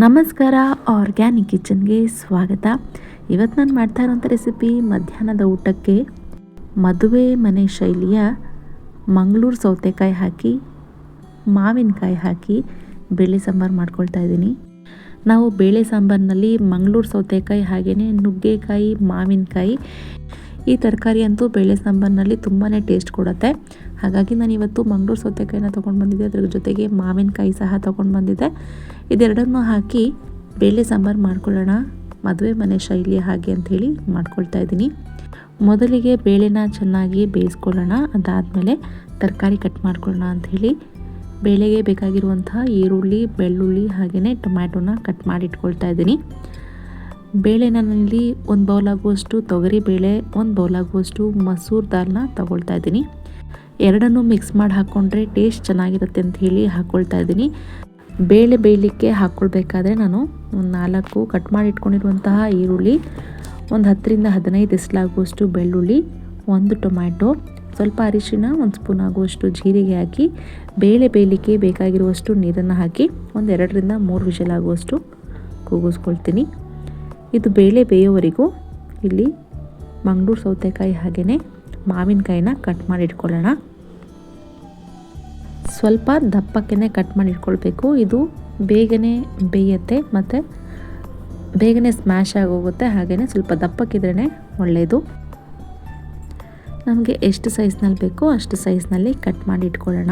ನಮಸ್ಕಾರ ಆರ್ಗ್ಯಾನಿಕ್ ಕಿಚನ್ಗೆ ಸ್ವಾಗತ. ಇವತ್ತು ನಾನು ಮಾಡ್ತಾ ಇರೋಂಥ ರೆಸಿಪಿ ಮಧ್ಯಾಹ್ನದ ಊಟಕ್ಕೆ ಮದುವೆ ಮನೆ ಶೈಲಿಯ ಮಂಗಳೂರು ಸೌತೆಕಾಯಿ ಹಾಕಿ, ಮಾವಿನಕಾಯಿ ಹಾಕಿ ಬೇಳೆ ಸಾಂಬಾರು ಮಾಡ್ಕೊಳ್ತಾ ಇದ್ದೀನಿ. ನಾವು ಬೇಳೆ ಸಾಂಬಾರಿನಲ್ಲಿ ಮಂಗಳೂರು ಸೌತೆಕಾಯಿ ಹಾಗೆಯೇ ನುಗ್ಗೆಕಾಯಿ, ಮಾವಿನಕಾಯಿ ಈ ತರಕಾರಿ ಅಂತೂ ಬೇಳೆ ಸಾಂಬಾರಿನಲ್ಲಿ ತುಂಬಾ ಟೇಸ್ಟ್ ಕೊಡುತ್ತೆ. ಹಾಗಾಗಿ ನಾನು ಇವತ್ತು ಮಂಗಳೂರು ಸೌತೆಕಾಯಿನ ತೊಗೊಂಡು ಬಂದಿದ್ದೆ. ಅದ್ರ ಜೊತೆಗೆ ಮಾವಿನಕಾಯಿ ಸಹ ತೊಗೊಂಡು ಬಂದಿದ್ದೆ. ಇದೆರಡನ್ನೂ ಹಾಕಿ ಬೇಳೆ ಸಾಂಬಾರು ಮಾಡ್ಕೊಳ್ಳೋಣ. ಮದುವೆ ಮನೆ ಶೈಲಿ ಹಾಗೆ ಅಂಥೇಳಿ ಮಾಡ್ಕೊಳ್ತಾ ಇದ್ದೀನಿ. ಮೊದಲಿಗೆ ಬೇಳೆನ ಚೆನ್ನಾಗಿ ಬೇಯಿಸ್ಕೊಳ್ಳೋಣ. ಅದಾದಮೇಲೆ ತರಕಾರಿ ಕಟ್ ಮಾಡ್ಕೊಳ್ಳೋಣ ಅಂಥೇಳಿ ಬೇಳೆಗೆ ಬೇಕಾಗಿರುವಂತಹ ಈರುಳ್ಳಿ, ಬೆಳ್ಳುಳ್ಳಿ ಹಾಗೆಯೇ ಟೊಮ್ಯಾಟೊನ ಕಟ್ ಮಾಡಿ ಇಟ್ಕೊಳ್ತಾ ಇದ್ದೀನಿ. ಬೇಳೆ ನಾನಿಲ್ಲಿ ಒಂದು ಬೌಲಾಗುವಷ್ಟು ತೊಗರಿ ಬೇಳೆ ಒಂದು ಬೌಲಾಗುವಷ್ಟು ಮಸೂರ್ ದಾಲ್ನ ತಗೊಳ್ತಾ ಇದ್ದೀನಿ. ಎರಡನ್ನೂ ಮಿಕ್ಸ್ ಮಾಡಿ ಹಾಕ್ಕೊಂಡ್ರೆ ಟೇಸ್ಟ್ ಚೆನ್ನಾಗಿರುತ್ತೆ ಅಂತ ಹೇಳಿ ಹಾಕ್ಕೊಳ್ತಾ ಇದ್ದೀನಿ. ಬೇಳೆ ಬೇಯಲಿಕ್ಕೆ ಹಾಕ್ಕೊಳ್ಬೇಕಾದ್ರೆ ನಾನು ಒಂದು ನಾಲ್ಕು ಕಟ್ ಮಾಡಿ ಇಟ್ಕೊಂಡಿರುವಂತಹ ಈರುಳ್ಳಿ, ಒಂದು ಹತ್ತರಿಂದ ಹದಿನೈದು ಎಸ್ಲಾಗುವಷ್ಟು ಬೆಳ್ಳುಳ್ಳಿ, ಒಂದು ಟೊಮ್ಯಾಟೊ, ಸ್ವಲ್ಪ ಅರಿಶಿನ ಒಂದು ಸ್ಪೂನ್ ಆಗುವಷ್ಟು ಜೀರಿಗೆ ಹಾಕಿ, ಬೇಳೆ ಬೇಯಲಿಕ್ಕೆ ಬೇಕಾಗಿರುವಷ್ಟು ನೀರನ್ನು ಹಾಕಿ ಒಂದು ಎರಡರಿಂದ ಮೂರು ವಿಷಲಾಗುವಷ್ಟು ಕೂಗಿಸ್ಕೊಳ್ತೀನಿ. ಇದು ಬೇಳೆ ಬೇಯೋವರೆಗೂ ಇಲ್ಲಿ ಮಂಗಳೂರು ಸೌತೆಕಾಯಿ ಹಾಗೆಯೇ ಮಾವಿನಕಾಯಿನ ಕಟ್ ಮಾಡಿ ಇಟ್ಕೊಳ್ಳೋಣ. ಸ್ವಲ್ಪ ದಪ್ಪಕ್ಕೆ ಕಟ್ ಮಾಡಿ ಇಟ್ಕೊಳ್ಬೇಕು ಇದು ಬೇಗನೆ ಬೇಯುತ್ತೆ ಮತ್ತು ಬೇಗನೆ ಸ್ಮ್ಯಾಶ್ ಆಗೋಗುತ್ತೆ. ಹಾಗೆಯೇ ಸ್ವಲ್ಪ ದಪ್ಪಕ್ಕಿದ್ರೇ ಒಳ್ಳೆಯದು ನಮಗೆ ಎಷ್ಟು ಸೈಜ್ನಲ್ಲಿ ಬೇಕೋ ಅಷ್ಟು ಸೈಜ್ನಲ್ಲಿ ಕಟ್ ಮಾಡಿ ಇಟ್ಕೊಳ್ಳೋಣ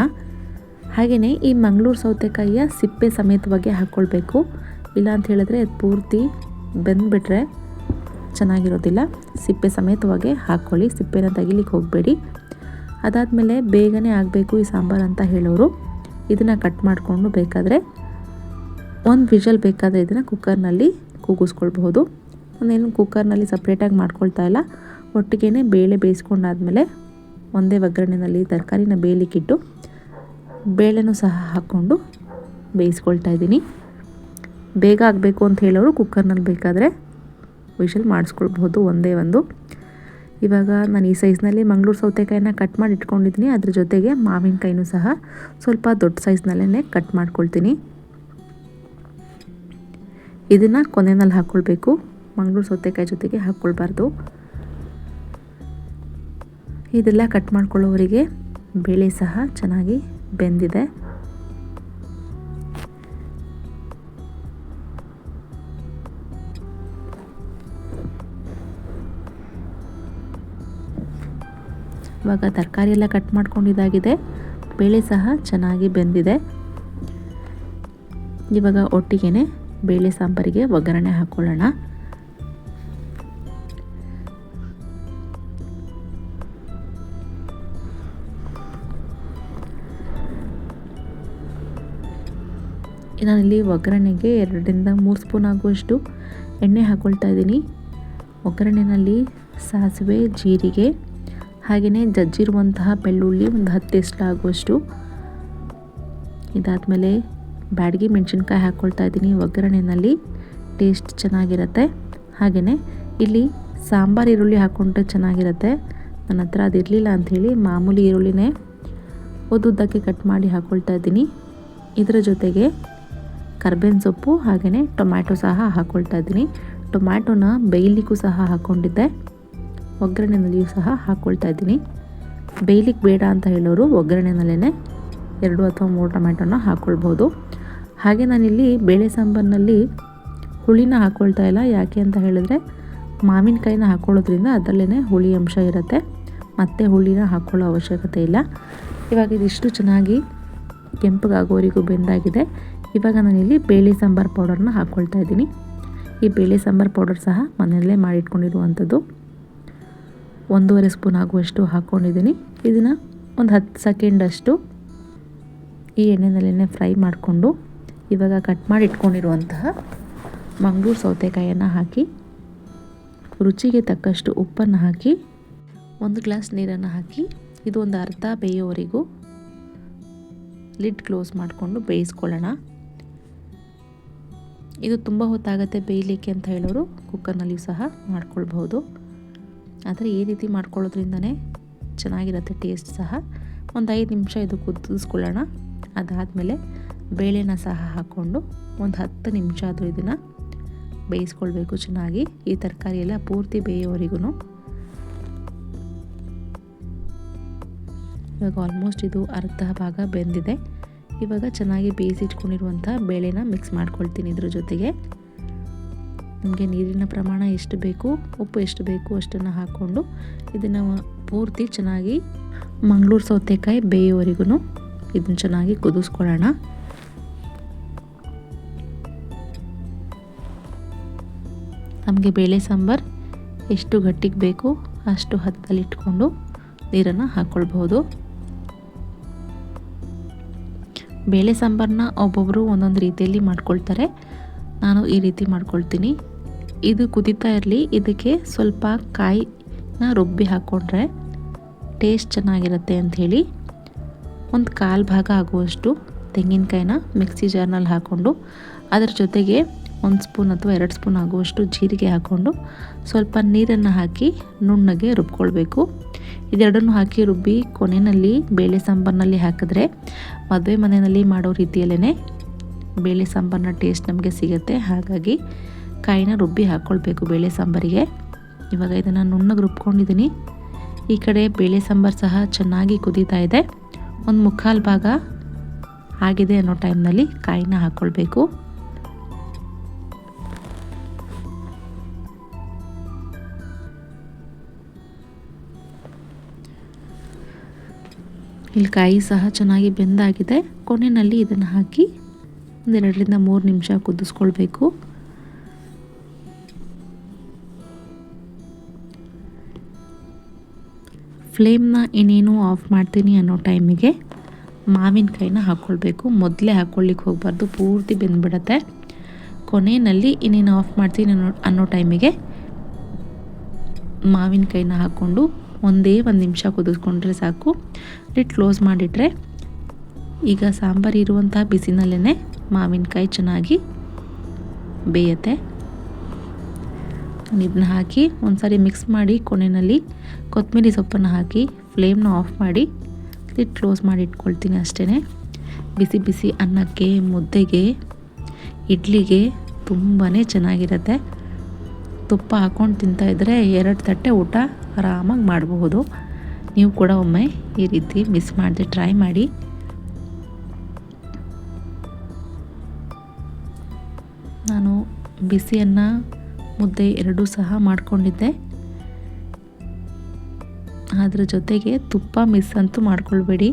ಹಾಗೆಯೇ ಈ ಮಂಗಳೂರು ಸೌತೆಕಾಯಿಯ ಸಿಪ್ಪೆ ಸಮೇತವಾಗಿ ಹಾಕ್ಕೊಳ್ಬೇಕು. ಇಲ್ಲ ಅಂತ ಹೇಳಿದ್ರೆ ಅದು ಪೂರ್ತಿ ಬೆಂದುಬಿಟ್ರೆ ಚೆನ್ನಾಗಿರೋದಿಲ್ಲ. ಸಿಪ್ಪೆ ಸಮೇತವಾಗಿ ಹಾಕ್ಕೊಳ್ಳಿ. ಸಿಪ್ಪೆನ ತೆಗಿಲಿಕ್ಕೆ ಹೋಗಬೇಡಿ. ಅದಾದಮೇಲೆ ಬೇಗನೆ ಆಗಬೇಕು ಈ ಸಾಂಬಾರು ಅಂತ ಹೇಳೋರು. ಇದನ್ನು ಕಟ್ ಮಾಡಿಕೊಂಡು ಬೇಕಾದರೆ ಒಂದು ವಿಷಲ್ ಬೇಕಾದರೆ ಇದನ್ನು ಕುಕ್ಕರ್ನಲ್ಲಿ ಕೂಗಿಸ್ಕೊಳ್ಬಹುದು. ಒಂದೇನು ಕುಕ್ಕರ್ನಲ್ಲಿ ಸಪ್ರೇಟಾಗಿ ಮಾಡ್ಕೊಳ್ತಾ ಇಲ್ಲ. ಒಟ್ಟಿಗೆ ಬೇಳೆ ಬೇಯಿಸ್ಕೊಂಡಾದ್ಮೇಲೆ ಒಂದೇ ಒಗ್ಗರಣೆಯಲ್ಲಿ ತರಕಾರಿನ ಬೇಯಲಿಕ್ಕಿಟ್ಟು ಬೇಳೆನೂ ಸಹ ಹಾಕ್ಕೊಂಡು ಬೇಯಿಸ್ಕೊಳ್ತಾ ಇದ್ದೀನಿ. ಬೇಗ ಆಗಬೇಕು ಅಂತ ಹೇಳೋರು ಕುಕ್ಕರ್ನಲ್ಲಿ ಬೇಕಾದರೆ ವಿಷಲ್ ಮಾಡಿಸ್ಕೊಳ್ಬಹುದು ಒಂದೇ ಒಂದು. ಇವಾಗ ನಾನು ಈ ಸೈಜ್ನಲ್ಲಿ ಮಂಗಳೂರು ಸೌತೆಕಾಯಿನ ಕಟ್ ಮಾಡಿ ಇಟ್ಕೊಂಡಿದ್ದೀನಿ. ಅದ್ರ ಜೊತೆಗೆ ಮಾವಿನಕಾಯಿನೂ ಸಹ ಸ್ವಲ್ಪ ದೊಡ್ಡ ಸೈಜ್ನಲ್ಲೇ ಕಟ್ ಮಾಡ್ಕೊಳ್ತೀನಿ. ಇದನ್ನು ಕೊನೆಯಲ್ಲಿ ಹಾಕ್ಕೊಳ್ಬೇಕು. ಮಂಗಳೂರು ಸೌತೆಕಾಯಿ ಜೊತೆಗೆ ಹಾಕ್ಕೊಳ್ಬಾರ್ದು. ಇದೆಲ್ಲ ಕಟ್ ಮಾಡ್ಕೊಳ್ಳೋವರಿಗೆ ಬೇಳೆ ಸಹ ಚೆನ್ನಾಗಿ ಬೆಂದಿದೆ. ಇವಾಗ ತರಕಾರಿ ಎಲ್ಲ ಕಟ್ ಮಾಡ್ಕೊಂಡಿದ್ದಾಗಿದೆ. ಬೇಳೆ ಸಹ ಚೆನ್ನಾಗಿ ಬೆಂದಿದೆ. ಇವಾಗ ಒಟ್ಟಿಗೆ ಬೇಳೆ ಸಾಂಬಾರಿಗೆ ಒಗ್ಗರಣೆ ಹಾಕ್ಕೊಳ್ಳೋಣ ನಾನಿಲ್ಲಿ ಒಗ್ಗರಣೆಗೆ ಎರಡರಿಂದ ಮೂರು ಸ್ಪೂನ್ ಆಗುವಷ್ಟು ಎಣ್ಣೆ ಹಾಕ್ಕೊಳ್ತಾ ಇದ್ದೀನಿ. ಒಗ್ಗರಣೆಯಲ್ಲಿ ಸಾಸಿವೆ, ಜೀರಿಗೆ ಹಾಗೆಯೇ ಜಜ್ಜಿರುವಂತಹ ಬೆಳ್ಳುಳ್ಳಿ ಒಂದು ಹತ್ತು ಆಗುವಷ್ಟು. ಇದಾದಮೇಲೆ ಬ್ಯಾಡಗಿ ಮೆಣಸಿನ್ಕಾಯಿ ಹಾಕ್ಕೊಳ್ತಾ ಇದ್ದೀನಿ. ಒಗ್ಗರಣೆಯಲ್ಲಿ ಟೇಸ್ಟ್ ಚೆನ್ನಾಗಿರುತ್ತೆ. ಹಾಗೆಯೇ ಇಲ್ಲಿ ಸಾಂಬಾರು ಈರುಳ್ಳಿ ಹಾಕ್ಕೊಂಡ್ರೆ ಚೆನ್ನಾಗಿರುತ್ತೆ. ನನ್ನ ಹತ್ರ ಅದಿರಲಿಲ್ಲ ಅಂಥೇಳಿ ಮಾಮೂಲಿ ಈರುಳ್ಳಿನೇ ಉದ್ದುದ್ದಕ್ಕೆ ಕಟ್ ಮಾಡಿ ಹಾಕ್ಕೊಳ್ತಾ ಇದ್ದೀನಿ. ಇದರ ಜೊತೆಗೆ ಕರ್ಬೇವಿನ ಸೊಪ್ಪು ಹಾಗೆಯೇ ಟೊಮ್ಯಾಟೊ ಸಹ ಹಾಕ್ಕೊಳ್ತಾ ಇದ್ದೀನಿ. ಟೊಮ್ಯಾಟೊನ ಬೇಯಲಿಕ್ಕೂ ಸಹ ಹಾಕ್ಕೊಂಡಿದ್ದೆ ಒಗ್ಗರಣೆನಲ್ಲಿಯೂ ಸಹ ಹಾಕ್ಕೊಳ್ತಾ ಇದ್ದೀನಿ. ಬೇಯ್ಲಿಕ್ಕೆ ಬೇಡ ಅಂತ ಹೇಳೋರು ಒಗ್ಗರಣೆನಲ್ಲೇ ಎರಡು ಅಥವಾ ಮೂರು ಟೊಮ್ಯಾಟೊನ ಹಾಕ್ಕೊಳ್ಬೋದು ಹಾಗೆ ನಾನಿಲ್ಲಿ ಬೇಳೆ ಸಾಂಬಾರಿನಲ್ಲಿ ಹುಳಿನ ಹಾಕ್ಕೊಳ್ತಾ ಇಲ್ಲ. ಯಾಕೆ ಅಂತ ಹೇಳಿದ್ರೆ ಮಾವಿನಕಾಯಿನ ಹಾಕ್ಕೊಳ್ಳೋದ್ರಿಂದ ಅದರಲ್ಲೇ ಹುಳಿ ಅಂಶ ಇರುತ್ತೆ. ಮತ್ತೆ ಹುಳಿನ ಹಾಕ್ಕೊಳ್ಳೋ ಅವಶ್ಯಕತೆ ಇಲ್ಲ. ಇವಾಗ ಇದಿಷ್ಟು ಚೆನ್ನಾಗಿ ಕೆಂಪಗಾಗೋವರೆಗೂ ಬೆಂದಾಗಿದೆ. ಇವಾಗ ನಾನಿಲ್ಲಿ ಬೇಳೆ ಸಾಂಬಾರು ಪೌಡರ್ನ ಹಾಕ್ಕೊಳ್ತಾ ಇದ್ದೀನಿ. ಈ ಬೇಳೆ ಸಾಂಬಾರು ಪೌಡರ್ ಸಹ ಮನೆಯಲ್ಲೇ ಮಾಡಿಟ್ಕೊಂಡಿರುವಂಥದ್ದು. ಒಂದೂವರೆ ಸ್ಪೂನ್ ಆಗುವಷ್ಟು ಹಾಕ್ಕೊಂಡಿದ್ದೀನಿ. ಇದನ್ನು ಒಂದು ಹತ್ತು ಸೆಕೆಂಡಷ್ಟು ಈ ಎಣ್ಣೆನಲ್ಲೇ ಫ್ರೈ ಮಾಡಿಕೊಂಡು ಇವಾಗ ಕಟ್ ಮಾಡಿ ಇಟ್ಕೊಂಡಿರುವಂತಹ ಮಂಗಳೂರು ಸೌತೆಕಾಯಿಯನ್ನು ಹಾಕಿ, ರುಚಿಗೆ ತಕ್ಕಷ್ಟು ಉಪ್ಪನ್ನು ಹಾಕಿ, ಒಂದು ಗ್ಲಾಸ್ ನೀರನ್ನು ಹಾಕಿ, ಇದು ಒಂದು ಅರ್ಧ ಬೇಯೋವರೆಗೂ ಲಿಡ್ ಕ್ಲೋಸ್ ಮಾಡಿಕೊಂಡು ಬೇಯಿಸ್ಕೊಳ್ಳೋಣ. ಇದು ತುಂಬ ಹೊತ್ತಾಗತ್ತೆ ಬೇಯಲಿಕ್ಕೆ ಅಂತ ಹೇಳೋರು ಕುಕ್ಕರ್ನಲ್ಲಿಯೂ ಸಹ ಮಾಡ್ಕೊಳ್ಬಹುದು. ಆದರೆ ಈ ರೀತಿ ಮಾಡ್ಕೊಳ್ಳೋದ್ರಿಂದನೇ ಚೆನ್ನಾಗಿರುತ್ತೆ ಟೇಸ್ಟ್ ಸಹ. ಒಂದು ಐದು ನಿಮಿಷ ಇದು ಕುದಿಸ್ಕೊಳ್ಳೋಣ. ಅದಾದಮೇಲೆ ಬೇಳೆನ ಸಹ ಹಾಕ್ಕೊಂಡು ಒಂದು ಹತ್ತು ನಿಮಿಷ ಆದರೂ ಇದನ್ನು ಬೇಯಿಸ್ಕೊಳ್ಬೇಕು ಚೆನ್ನಾಗಿ. ಈ ತರಕಾರಿ ಎಲ್ಲ ಪೂರ್ತಿ ಬೇಯೋವರೆಗೂ ಇವಾಗ ಆಲ್ಮೋಸ್ಟ್ ಇದು ಅರ್ಧ ಭಾಗ ಬೆಂದಿದೆ. ಇವಾಗ ಚೆನ್ನಾಗಿ ಬೇಯಿಸಿಟ್ಕೊಂಡಿರುವಂಥ ಬೇಳೆನ ಮಿಕ್ಸ್ ಮಾಡ್ಕೊಳ್ತೀನಿ ಇದ್ರ ಜೊತೆಗೆ. ನಿಮಗೆ ನೀರಿನ ಪ್ರಮಾಣ ಎಷ್ಟು ಬೇಕು, ಉಪ್ಪು ಎಷ್ಟು ಬೇಕು ಅಷ್ಟನ್ನು ಹಾಕ್ಕೊಂಡು ಇದನ್ನು ಪೂರ್ತಿ ಚೆನ್ನಾಗಿ ಮಂಗಳೂರು ಸೌತೆಕಾಯಿ ಬೇಯೋವರೆಗೂ ಇದನ್ನು ಚೆನ್ನಾಗಿ ಕುದಿಸ್ಕೊಳ್ಳೋಣ. ನಮಗೆ ಬೇಳೆ ಸಾಂಬಾರು ಎಷ್ಟು ಗಟ್ಟಿಗೆ ಬೇಕು ಅಷ್ಟು ಹತ್ತಲ್ಲಿ ಇಟ್ಕೊಂಡು ನೀರನ್ನು ಹಾಕ್ಕೊಳ್ಬಹುದು. ಬೇಳೆ ಸಾಂಬಾರನ್ನ ಒಬ್ಬೊಬ್ಬರು ಒಂದೊಂದು ರೀತಿಯಲ್ಲಿ ಮಾಡ್ಕೊಳ್ತಾರೆ. ನಾನು ಈ ರೀತಿ ಮಾಡ್ಕೊಳ್ತೀನಿ. ಇದು ಕುದೀತಾ ಇರಲಿ. ಇದಕ್ಕೆ ಸ್ವಲ್ಪ ಕಾಯಿನ ರುಬ್ಬಿ ಹಾಕ್ಕೊಂಡ್ರೆ ಟೇಸ್ಟ್ ಚೆನ್ನಾಗಿರುತ್ತೆ ಅಂಥೇಳಿ ಒಂದು ಕಾಲು ಭಾಗ ಆಗುವಷ್ಟು ತೆಂಗಿನಕಾಯಿನ ಮಿಕ್ಸಿ ಜಾರ್ನಲ್ಲಿ ಹಾಕ್ಕೊಂಡು ಅದರ ಜೊತೆಗೆ ಒಂದು ಸ್ಪೂನ್ ಅಥವಾ ಎರಡು ಸ್ಪೂನ್ ಆಗುವಷ್ಟು ಜೀರಿಗೆ ಹಾಕ್ಕೊಂಡು ಸ್ವಲ್ಪ ನೀರನ್ನು ಹಾಕಿ ನುಣ್ಣಗೆ ರುಬ್ಕೊಳ್ಬೇಕು. ಇದೆರಡನ್ನು ಹಾಕಿ ರುಬ್ಬಿ ಕೊನೆಯಲ್ಲಿ ಬೇಳೆ ಸಾಂಬಾರಿನಲ್ಲಿ ಹಾಕಿದ್ರೆ ಮದುವೆ ಮನೆಯಲ್ಲಿ ಮಾಡೋ ರೀತಿಯಲ್ಲೇ ಬೇಳೆ ಸಾಂಬಾರನ್ನ ಟೇಸ್ಟ್ ನಮಗೆ ಸಿಗುತ್ತೆ. ಹಾಗಾಗಿ ಕಾಯಿನ ರುಬ್ಬಿ ಹಾಕ್ಕೊಳ್ಬೇಕು ಬೇಳೆ ಸಾಂಬಾರಿಗೆ. ಇವಾಗ ಇದನ್ನು ನುಣ್ಣಗೆ ರುಬ್ಕೊಂಡಿದ್ದೀನಿ ಈ ಕಡೆ ಬೇಳೆ ಸಾಂಬಾರು ಸಹ ಚೆನ್ನಾಗಿ ಕುದೀತಾ ಇದೆ. ಒಂದು ಮುಕ್ಕಾಲು ಭಾಗ ಆಗಿದೆ ಅನ್ನೋ ಟೈಮ್ನಲ್ಲಿ ಕಾಯಿನ ಹಾಕ್ಕೊಳ್ಬೇಕು. ಇಲ್ಲಿ ಕಾಯಿ ಸಹ ಚೆನ್ನಾಗಿ ಬೆಂದಾಗಿದೆ. ಕೊನೆಯಲ್ಲಿ ಇದನ್ನು ಹಾಕಿ ಒಂದೆರಡರಿಂದ ಮೂರು ನಿಮಿಷ ಕುದಿಸ್ಕೊಳ್ಬೇಕು. ಫ್ಲೇಮ್ನ ಇನ್ನೇನು ಆಫ್ ಮಾಡ್ತೀನಿ ಅನ್ನೋ ಟೈಮಿಗೆ ಮಾವಿನಕಾಯಿನ ಹಾಕ್ಕೊಳ್ಬೇಕು. ಮೊದಲೇ ಹಾಕ್ಕೊಳ್ಳಿಕ್ಕೆ ಹೋಗಬಾರ್ದು, ಪೂರ್ತಿ ಬೆಂದ್ಬಿಡತ್ತೆ. ಕೊನೆಯಲ್ಲಿ ಇನ್ನೇನು ಆಫ್ ಮಾಡ್ತೀನಿ ಅನ್ನೋ ಅನ್ನೋ ಟೈಮಿಗೆ ಮಾವಿನಕಾಯಿನ ಹಾಕ್ಕೊಂಡು ಒಂದೇ ಒಂದು ನಿಮಿಷ ಕುದಿಸ್ಕೊಂಡ್ರೆ ಸಾಕು. ಲಿಟ್ ಕ್ಲೋಸ್ ಮಾಡಿಟ್ರೆ ಈಗ ಸಾಂಬಾರು ಇರುವಂತಹ ಬಿಸಿನಲ್ಲೇ ಮಾವಿನಕಾಯಿ ಚೆನ್ನಾಗಿ ಬೇಯತ್ತೆ. ಇದನ್ನ ಹಾಕಿ, ಒಂದ್ಸಾರಿ ಮಿಕ್ಸ್ ಮಾಡಿ ಕೊನೆಯಲ್ಲಿ ಕೊತ್ತಂಬರಿ ಸೊಪ್ಪನ್ನು ಹಾಕಿ ಫ್ಲೇಮ್ನ ಆಫ್ ಮಾಡಿ ಲಿಟ್ ಕ್ಲೋಸ್ ಮಾಡಿ ಇಟ್ಕೊಳ್ತೀನಿ ಅಷ್ಟೇ ಬಿಸಿ ಬಿಸಿ ಅನ್ನಕ್ಕೆ, ಮುದ್ದೆಗೆ, ಇಡ್ಲಿಗೆ ತುಂಬಾ ಚೆನ್ನಾಗಿರುತ್ತೆ. ತುಪ್ಪ ಹಾಕ್ಕೊಂಡು ತಿಂತಾಯಿದ್ರೆ ಎರಡು ತಟ್ಟೆ ಊಟ ಆರಾಮಾಗಿ ಮಾಡಬಹುದು. ನೀವು ಕೂಡ ಒಮ್ಮೆ ಈ ರೀತಿ ಮಿಸ್ ಮಾಡದೆ ಟ್ರೈ ಮಾಡಿ. ನಾನು ಬಿಸಿಯನ್ನು ಮುದ್ದೆ ಎರಡೂ ಸಹ ಮಾಡಿಕೊಂಡಿದ್ದೆ. ಅದರ ಜೊತೆಗೆ ತುಪ್ಪ ಮಿಸ್ ಅಂತೂ ಮಾಡ್ಕೊಳ್ಬೇಡಿ.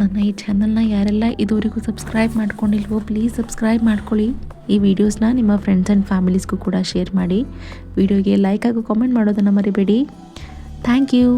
ನನ್ನ ಈ ಚಾನಲ್ನ ಯಾರೆಲ್ಲ ಇದುವರೆಗೂ ಸಬ್ಸ್ಕ್ರೈಬ್ ಮಾಡ್ಕೊಂಡಿಲ್ವೋ ಪ್ಲೀಸ್ ಸಬ್ಸ್ಕ್ರೈಬ್ ಮಾಡ್ಕೊಳ್ಳಿ. ಈ ವಿಡಿಯೋಸ್ನ ನಿಮ್ಮ ಫ್ರೆಂಡ್ಸ್ ಆ್ಯಂಡ್ ಫ್ಯಾಮಿಲೀಸ್ಗೂ ಕೂಡ ಶೇರ್ ಮಾಡಿ. ವಿಡಿಯೋಗೆ ಲೈಕ್ ಹಾಗೂ ಕಾಮೆಂಟ್ ಮಾಡೋದನ್ನು ಮರಿಬೇಡಿ. Thank you